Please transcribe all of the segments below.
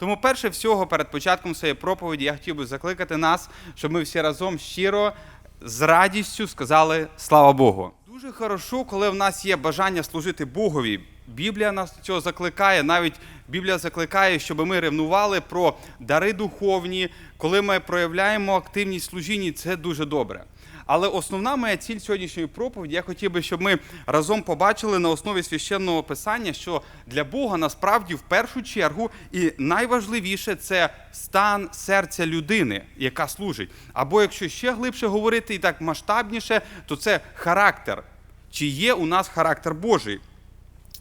Тому, перше всього, перед початком своєї проповіді, я хотів би закликати нас, щоб ми всі разом щиро з радістю сказали слава Богу. Дуже хорошо, коли в нас є бажання служити Богові. Біблія нас цього закликає. Навіть Біблія закликає, щоб ми ревнували про дари духовні, коли ми проявляємо активність в служінні, це дуже добре. Але основна моя ціль сьогоднішньої проповіді, я хотів би, щоб ми разом побачили на основі священного писання, що для Бога насправді в першу чергу і найважливіше це стан серця людини, яка служить. Або якщо ще глибше говорити і так масштабніше, то це характер. Чи є у нас характер Божий?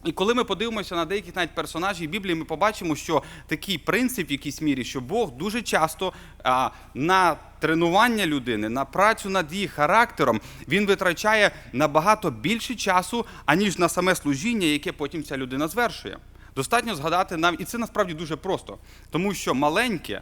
І коли ми подивимося на деяких навіть персонажів Біблії, ми побачимо, що такий принцип в якійсь мірі, що Бог дуже часто а, на тренування людини, на працю над її характером, він витрачає набагато більше часу, аніж на саме служіння, яке потім ця людина звершує. Достатньо згадати нам, і це насправді дуже просто, тому що маленьке,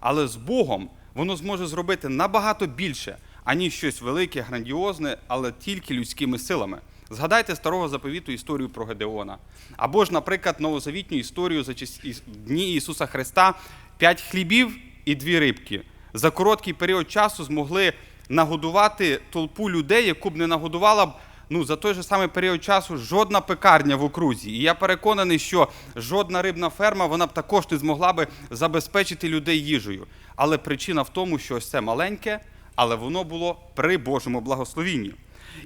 але з Богом воно зможе зробити набагато більше, аніж щось велике, грандіозне, але тільки людськими силами. Згадайте старого заповіту історію про Гедеона. Або ж, наприклад, новозавітню історію за час- дні Ісуса Христа: п'ять хлібів і дві рибки. За короткий період часу змогли нагодувати толпу людей, яку б не нагодувала б ну, за той же самий період часу жодна пекарня в окрузі. І я переконаний, що жодна рибна ферма вона б також не змогла би забезпечити людей їжею. Але причина в тому, що ось це маленьке, але воно було при Божому благословінні.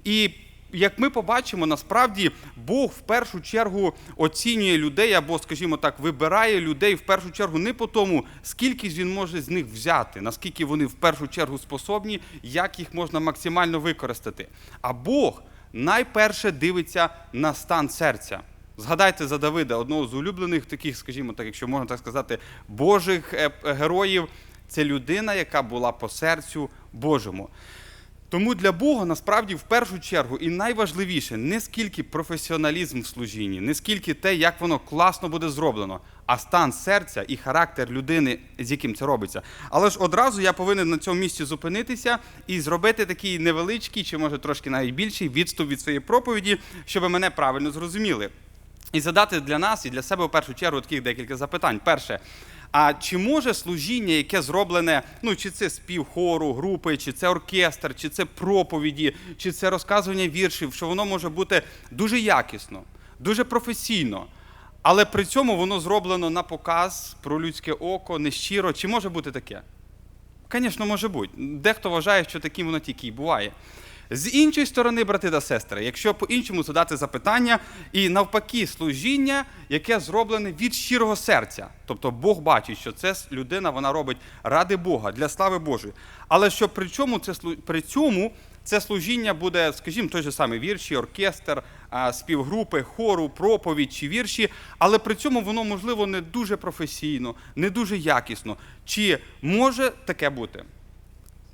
І як ми побачимо, насправді Бог в першу чергу оцінює людей, або, скажімо так, вибирає людей в першу чергу не по тому, скільки він може з них взяти, наскільки вони в першу чергу способні, як їх можна максимально використати. А Бог найперше дивиться на стан серця. Згадайте за Давида, одного з улюблених таких, скажімо так, якщо можна так сказати, божих е, героїв. Це людина, яка була по серцю Божому. Тому для Бога насправді в першу чергу і найважливіше не скільки професіоналізм в служінні, не скільки те, як воно класно буде зроблено, а стан серця і характер людини, з яким це робиться. Але ж одразу я повинен на цьому місці зупинитися і зробити такий невеличкий, чи може трошки навіть більший відступ від своєї проповіді, щоб мене правильно зрозуміли. І задати для нас і для себе в першу чергу таких декілька запитань. Перше. А чи може служіння, яке зроблене, ну чи це спів хору, групи, чи це оркестр, чи це проповіді, чи це розказування віршів, що воно може бути дуже якісно, дуже професійно, але при цьому воно зроблено на показ про людське око, нещиро. Чи може бути таке? Звісно, може бути. Дехто вважає, що таким воно тільки і буває. З іншої сторони, брати та сестри, якщо по-іншому задати запитання, і навпаки, служіння, яке зроблене від щирого серця. Тобто Бог бачить, що це людина вона робить ради Бога, для слави Божої. Але що при чому це при цьому це служіння буде, скажімо, той же самий вірші, оркестр, співгрупи, хору, проповідь чи вірші, але при цьому воно можливо не дуже професійно, не дуже якісно. Чи може таке бути?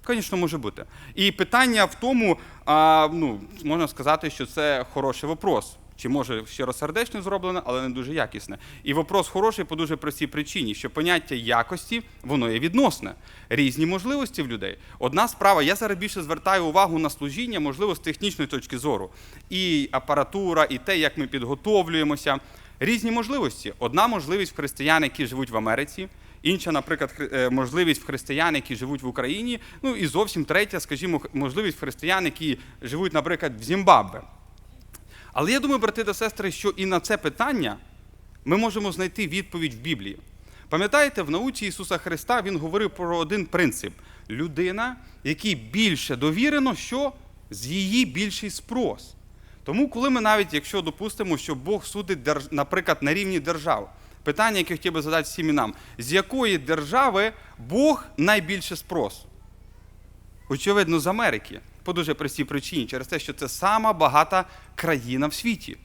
Звісно, може бути. І питання в тому, а, ну, можна сказати, що це хороший вопрос. Чи може щиросердечно зроблено, але не дуже якісне. І вопрос хороший по дуже простій причині, що поняття якості воно є відносне. Різні можливості в людей. Одна справа, я зараз більше звертаю увагу на служіння, можливо, з технічної точки зору. І апаратура, і те, як ми підготовлюємося. Різні можливості. Одна можливість християн, які живуть в Америці, інша, наприклад, е, можливість в християн, які живуть в Україні. Ну і зовсім третя, скажімо, можливість в християн, які живуть, наприклад, в Зімбабве. Але я думаю, брати та сестри, що і на це питання ми можемо знайти відповідь в Біблії. Пам'ятаєте, в науці Ісуса Христа Він говорив про один принцип: людина, якій більше довірено, що з її більший спрос. Тому, коли ми навіть, якщо допустимо, що Бог судить, наприклад, на рівні держав, питання, яке хотів би задати всім і нам, з якої держави Бог найбільше спрос? Очевидно, з Америки. По дуже простій причині, через те, що це сама багата країна в світі.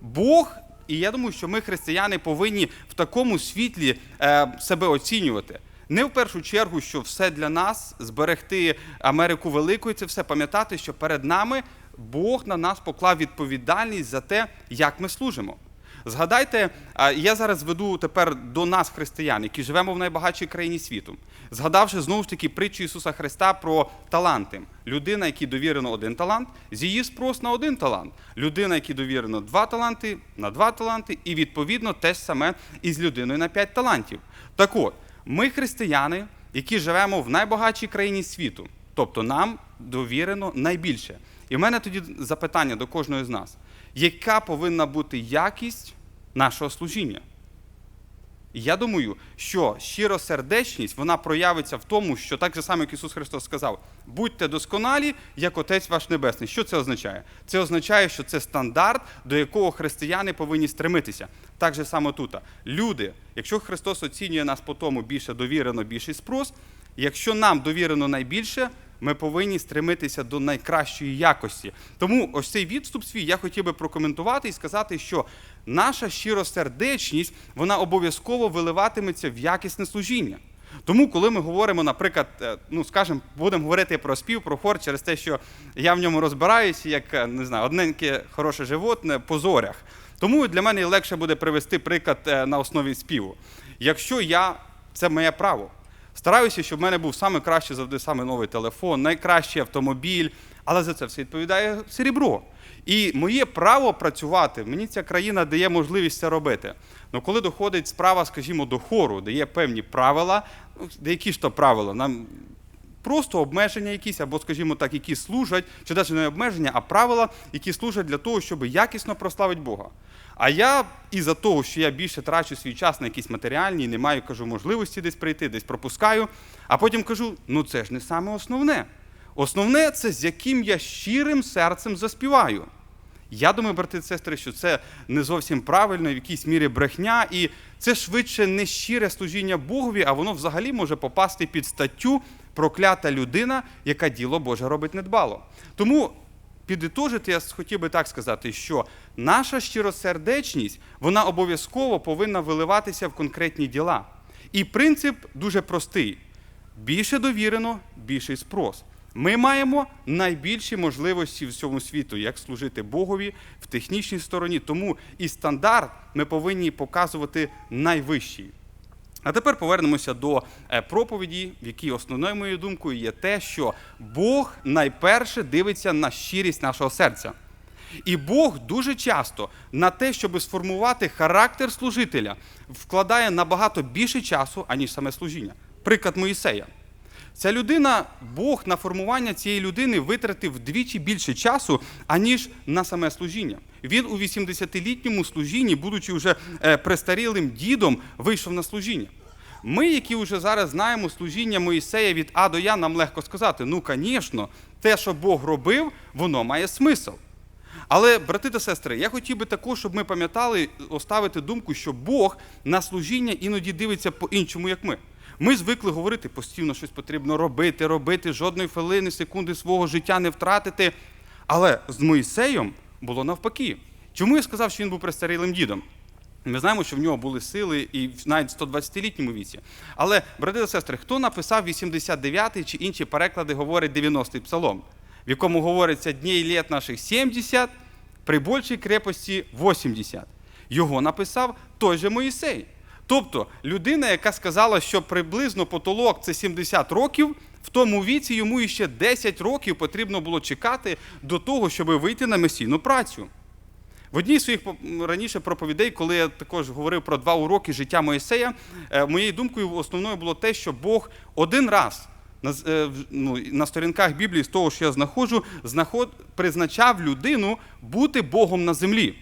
Бог, і я думаю, що ми, християни, повинні в такому світлі е, себе оцінювати. Не в першу чергу, що все для нас зберегти Америку великою, це все пам'ятати, що перед нами Бог на нас поклав відповідальність за те, як ми служимо. Згадайте, я зараз веду тепер до нас, християн, які живемо в найбагатшій країні світу, згадавши знову ж таки притчу Ісуса Христа про таланти. Людина, якій довірено один талант, з її спрос на один талант. Людина, якій довірено два таланти, на два таланти, і відповідно те ж саме і з людиною на п'ять талантів. Так от, ми християни, які живемо в найбагатшій країні світу, тобто нам довірено найбільше. І в мене тоді запитання до кожного з нас: яка повинна бути якість нашого служіння? І Я думаю, що щиросердечність вона проявиться в тому, що так же само, як Ісус Христос сказав: будьте досконалі, як Отець ваш Небесний. Що це означає? Це означає, що це стандарт, до якого християни повинні стремитися. Так же само тут. Люди, якщо Христос оцінює нас по тому більше довірено, більший спрос, якщо нам довірено найбільше, ми повинні стремитися до найкращої якості. Тому ось цей відступ свій я хотів би прокоментувати і сказати, що наша щиросердечність вона обов'язково виливатиметься в якісне служіння. Тому, коли ми говоримо, наприклад, е, ну скажімо, будемо говорити про спів, про хор через те, що я в ньому розбираюся, як е, не знаю, одненьке хороше животне по зорях. Тому для мене легше буде привести приклад е, на основі співу. Якщо я це моє право. Стараюся, щоб в мене був саме кращий завжди саме новий телефон, найкращий автомобіль, але за це все відповідає серебро. І моє право працювати, мені ця країна дає можливість це робити. Ну коли доходить справа, скажімо, до хору, де є певні правила, ну які ж то правила? Нам просто обмеження якісь, або, скажімо так, які служать, чи навіть не обмеження, а правила, які служать для того, щоб якісно прославити Бога. А я із-за того, що я більше трачу свій час на якісь матеріальні, не маю кажу, можливості десь прийти, десь пропускаю, а потім кажу: ну це ж не саме основне. Основне це з яким я щирим серцем заспіваю. Я думаю, брати і сестри, що це не зовсім правильно, в якійсь мірі брехня, і це швидше не щире служіння Богові, а воно взагалі може попасти під статтю проклята людина, яка діло Боже робить недбало. Тому підітожити, я хотів би так сказати, що наша щиросердечність вона обов'язково повинна виливатися в конкретні діла. І принцип дуже простий: більше довірено, більший спрос. Ми маємо найбільші можливості в цьому світу, як служити Богові в технічній стороні. Тому і стандарт ми повинні показувати найвищий. А тепер повернемося до е, проповіді, в якій основною моєю думкою є те, що Бог найперше дивиться на щирість нашого серця. І Бог дуже часто на те, щоб сформувати характер служителя, вкладає набагато більше часу, аніж саме служіння. Приклад Моїсея. Ця людина, Бог на формування цієї людини витратив вдвічі більше часу, аніж на саме служіння. Він у 80-літньому служінні, будучи вже е, престарілим дідом, вийшов на служіння. Ми, які вже зараз знаємо служіння Моїсея від А до Я, нам легко сказати: ну, звісно, те, що Бог робив, воно має смисл. Але, брати та сестри, я хотів би також, щоб ми пам'ятали, оставити думку, що Бог на служіння іноді дивиться по-іншому, як ми. Ми звикли говорити, постійно щось потрібно робити, робити, жодної хвилини, секунди свого життя не втратити. Але з Моїсеєм було навпаки. Чому я сказав, що він був престарілим дідом? Ми знаємо, що в нього були сили і навіть в 120-літньому віці. Але, брати та сестри, хто написав 89-й чи інші переклади говорять 90-й псалом, в якому говориться дней літ наших 70, при большій крепості 80. Його написав той же Моїсей. Тобто людина, яка сказала, що приблизно потолок це 70 років, в тому віці йому іще 10 років потрібно було чекати до того, щоб вийти на месійну працю. В одній з своїх раніше проповідей, коли я також говорив про два уроки життя Моїсея, е, моєю думкою основною було те, що Бог один раз на, е, ну, на сторінках Біблії, з того, що я знаходжу, знаход, призначав людину бути Богом на землі.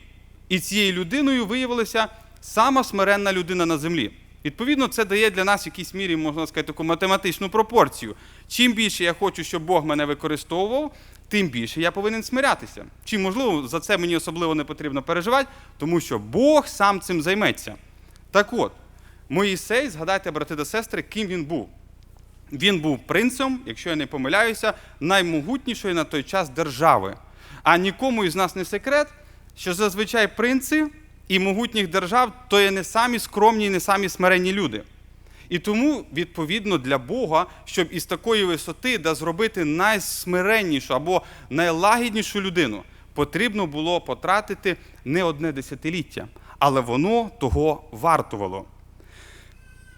І цією людиною виявилася сама смиренна людина на землі. Відповідно, це дає для нас в якійсь мірі, можна сказати, таку математичну пропорцію. Чим більше я хочу, щоб Бог мене використовував, тим більше я повинен смирятися. Чи, можливо, за це мені особливо не потрібно переживати, тому що Бог сам цим займеться. Так от, Моїсей, згадайте, брати та сестри, ким він був. Він був принцем, якщо я не помиляюся, наймогутнішої на той час держави. А нікому із нас не секрет, що зазвичай принци і могутніх держав то є не самі скромні і не самі смиренні люди. І тому, відповідно, для Бога, щоб із такої висоти да зробити найсмиреннішу або найлагіднішу людину, потрібно було потратити не одне десятиліття, але воно того вартувало.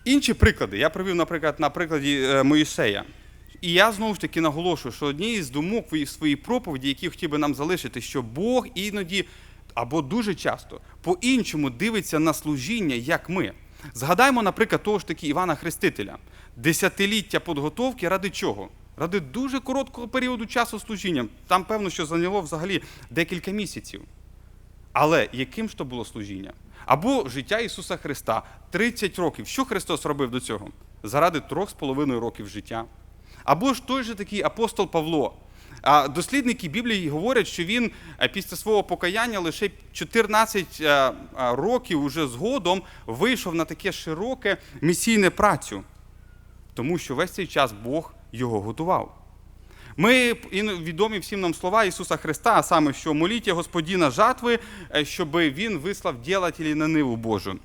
Інші приклади. Я привів, наприклад, на прикладі е, Моїсея. І я знову ж таки наголошую, що однією з думок в своїй проповіді, які хотів би нам залишити, що Бог іноді або дуже часто по-іншому дивиться на служіння, як ми. Згадаймо, наприклад, того ж таки Івана Хрестителя. Десятиліття підготовки ради чого? Ради дуже короткого періоду часу служіння. Там, певно, що зайняло взагалі декілька місяців. Але яким ж то було служіння? Або життя Ісуса Христа 30 років. Що Христос робив до цього? Заради трьох з половиною років життя. Або ж той же такий апостол Павло. А Дослідники Біблії говорять, що він е, після свого покаяння лише 14 е, е, років уже згодом вийшов на таке широке місійне працю, тому що весь цей час Бог його готував. Ми відомі всім нам слова Ісуса Христа, а саме, що моліть Господіна жатви, щоб Він вислав ділателі на ниву Божу.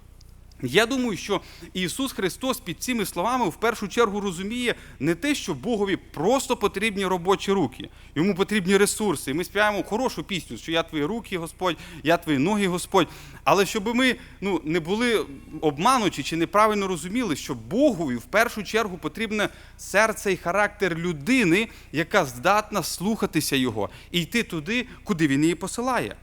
Я думаю, що Ісус Христос під цими словами в першу чергу розуміє не те, що Богові просто потрібні робочі руки, йому потрібні ресурси. Ми співаємо хорошу пісню, що я твої руки, Господь, я твої ноги, Господь. Але щоб ми ну, не були обмануті чи неправильно розуміли, що Богові в першу чергу потрібне серце і характер людини, яка здатна слухатися Його і йти туди, куди він її посилає.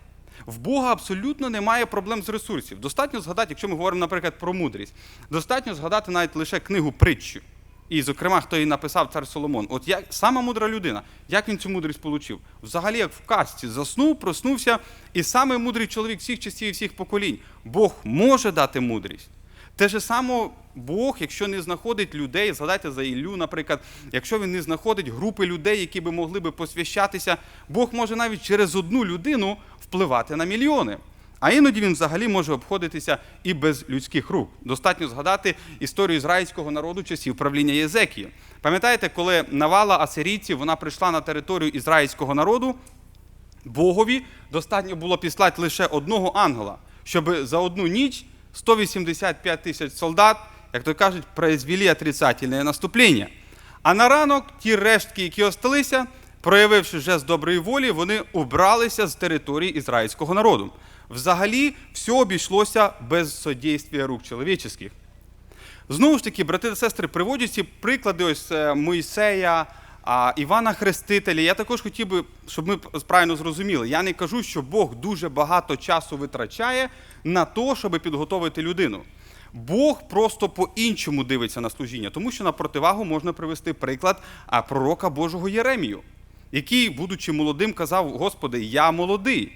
В Бога абсолютно немає проблем з ресурсів. Достатньо згадати, якщо ми говоримо, наприклад, про мудрість, достатньо згадати навіть лише книгу притчу. І, зокрема, хто її написав цар Соломон. От як сама мудра людина, як він цю мудрість отримав? Взагалі, як в казці, заснув, проснувся, і саме мудрий чоловік всіх часів і всіх поколінь. Бог може дати мудрість. Те ж саме Бог, якщо не знаходить людей, згадайте за Іллю, наприклад, якщо він не знаходить групи людей, які би могли би посвящатися, Бог може навіть через одну людину впливати на мільйони. А іноді він взагалі може обходитися і без людських рук. Достатньо згадати історію ізраїльського народу часів правління Єзекії. Пам'ятаєте, коли навала асирійців вона прийшла на територію ізраїльського народу, Богові достатньо було післати лише одного ангела, щоб за одну ніч 185 тисяч солдат, як то кажуть, произвели отрицательне наступлення. А на ранок ті рештки, які осталися, проявивши жест доброї волі, вони убралися з території ізраїльського народу. Взагалі, все обійшлося без содействия рук чоловічих. Знову ж таки, брати та сестри, приводять ці приклади ось е, Моїсея, Івана Хрестителя. Я також хотів би, щоб ми правильно зрозуміли. Я не кажу, що Бог дуже багато часу витрачає на те, щоб підготовити людину. Бог просто по-іншому дивиться на служіння, тому що на противагу можна привести приклад пророка Божого Єремію, який, будучи молодим, казав: Господи, я молодий.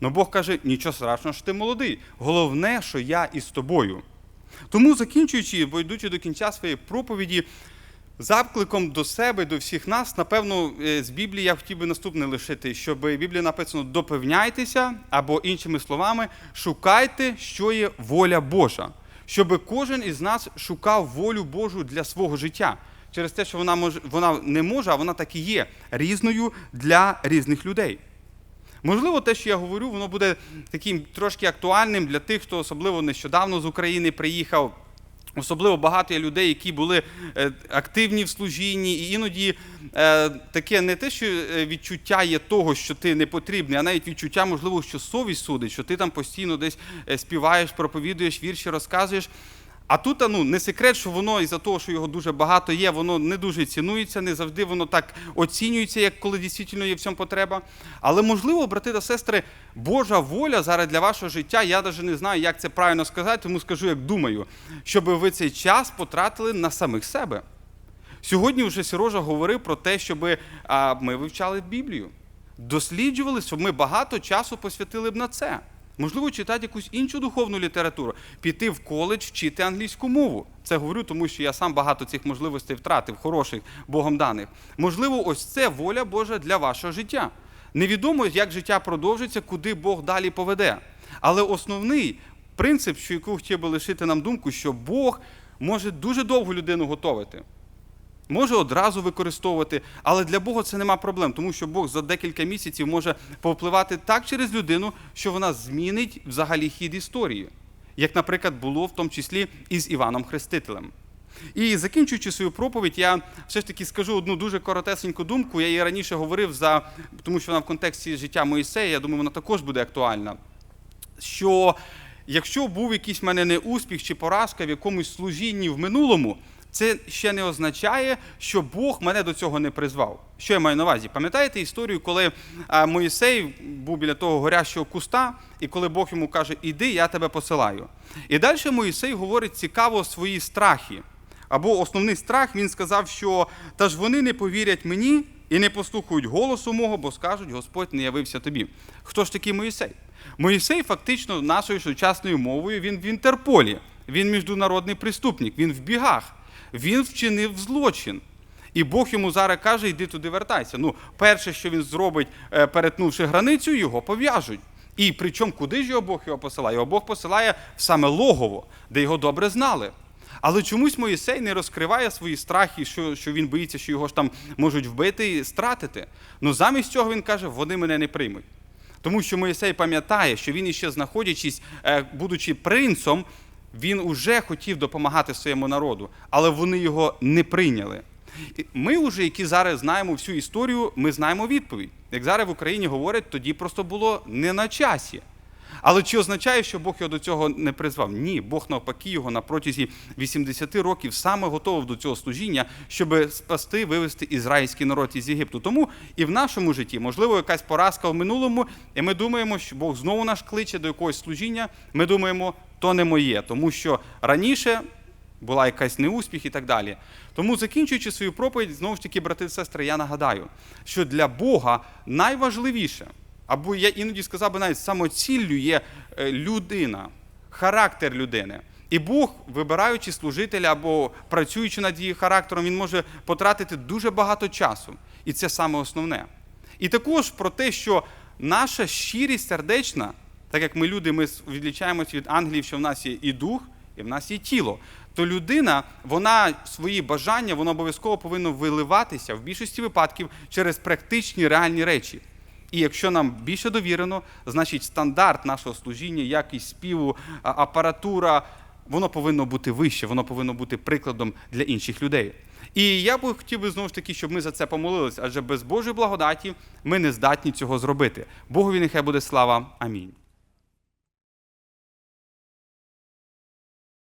Ну Бог каже, нічого страшного, що ти молодий. Головне, що я із тобою. Тому, закінчуючи, бо йдучи до кінця своєї проповіді, закликом до себе, до всіх нас, напевно, е, з Біблії я хотів би наступне лишити, щоб в Біблії написано допевняйтеся, або іншими словами, шукайте, що є воля Божа, щоб кожен із нас шукав волю Божу для свого життя. Через те, що вона може, вона не може, а вона так і є різною для різних людей. Можливо, те, що я говорю, воно буде таким трошки актуальним для тих, хто особливо нещодавно з України приїхав. Особливо багато є людей, які були е, активні в служінні, і іноді е, таке не те, що е, відчуття є того, що ти не потрібний, а навіть відчуття, можливо, що совість судить, що ти там постійно десь співаєш, проповідуєш, вірші розказуєш. А тут ну, не секрет, що воно із-за того, що його дуже багато є, воно не дуже цінується, не завжди воно так оцінюється, як коли дійсно є в цьому потреба. Але можливо, брати та сестри, Божа воля зараз для вашого життя, я навіть не знаю, як це правильно сказати, тому скажу, як думаю, щоб ви цей час потратили на самих себе. Сьогодні вже Сірожа говорив про те, щоб ми вивчали Біблію, досліджували, щоб ми багато часу посвятили б на це. Можливо, читати якусь іншу духовну літературу, піти в коледж, вчити англійську мову. Це говорю, тому що я сам багато цих можливостей втратив, хороших Богом даних. Можливо, ось це воля Божа для вашого життя. Невідомо, як життя продовжиться, куди Бог далі поведе. Але основний принцип, що яку хотів би лишити нам думку, що Бог може дуже довго людину готовити може одразу використовувати, але для Бога це нема проблем, тому що Бог за декілька місяців може повпливати так через людину, що вона змінить взагалі хід історії, як, наприклад, було в тому числі і з Іваном Хрестителем. І закінчуючи свою проповідь, я все ж таки скажу одну дуже коротесеньку думку. Я її раніше говорив, за, тому що вона в контексті життя Моїсея, я думаю, вона також буде актуальна. Що якщо був якийсь в мене неуспіх чи поразка в якомусь служінні в минулому, це ще не означає, що Бог мене до цього не призвав. Що я маю на увазі? Пам'ятаєте історію, коли Моїсей був біля того горящого куста, і коли Бог йому каже, іди, я тебе посилаю. І далі Моїсей говорить цікаво свої страхи. Або основний страх він сказав, що та ж вони не повірять мені і не послухають голосу мого, бо скажуть, Господь не явився тобі. Хто ж такий Моїсей? Моїсей фактично нашою сучасною мовою він в Інтерполі, він міжнародний преступник, він в бігах, він вчинив злочин. І Бог йому зараз каже, йди туди вертайся. Ну, перше, що він зробить, е, перетнувши границю, його пов'яжуть. І причому куди ж його Бог його посилає? Його Бог посилає в саме логово, де його добре знали. Але чомусь Моїсей не розкриває свої страхи, що, що він боїться, що його ж там можуть вбити і стратити. Ну замість цього він каже, вони мене не приймуть. Тому що Моїсей пам'ятає, що він іще знаходячись, е, будучи принцом, він уже хотів допомагати своєму народу, але вони його не прийняли. Ми, вже, які зараз знаємо всю історію, ми знаємо відповідь. Як зараз в Україні говорять, тоді просто було не на часі. Але чи означає, що Бог його до цього не призвав? Ні, Бог навпаки його на протязі 80 років саме готовив до цього служіння, щоб спасти, вивести ізраїльський народ із Єгипту. Тому і в нашому житті, можливо, якась поразка в минулому, і ми думаємо, що Бог знову нас кличе до якогось служіння. Ми думаємо, то не моє, тому що раніше була якась неуспіх і так далі. Тому, закінчуючи свою проповідь, знову ж таки, брати і сестри, я нагадаю, що для Бога найважливіше, або я іноді сказав би навіть самоціллю є е, людина, характер людини. І Бог, вибираючи служителя або працюючи над її характером, він може потратити дуже багато часу. І це саме основне. І також про те, що наша щирість сердечна, так як ми люди, ми відлічаємося від ангелів, що в нас є і дух, і в нас є тіло. То людина, вона свої бажання, вона обов'язково повинна виливатися в більшості випадків через практичні реальні речі. І якщо нам більше довірено, значить стандарт нашого служіння, якість співу, апаратура, воно повинно бути вище, воно повинно бути прикладом для інших людей. І я би хотів би знову ж таки, щоб ми за це помолилися, адже без Божої благодаті ми не здатні цього зробити. Богові нехай буде слава. Амінь.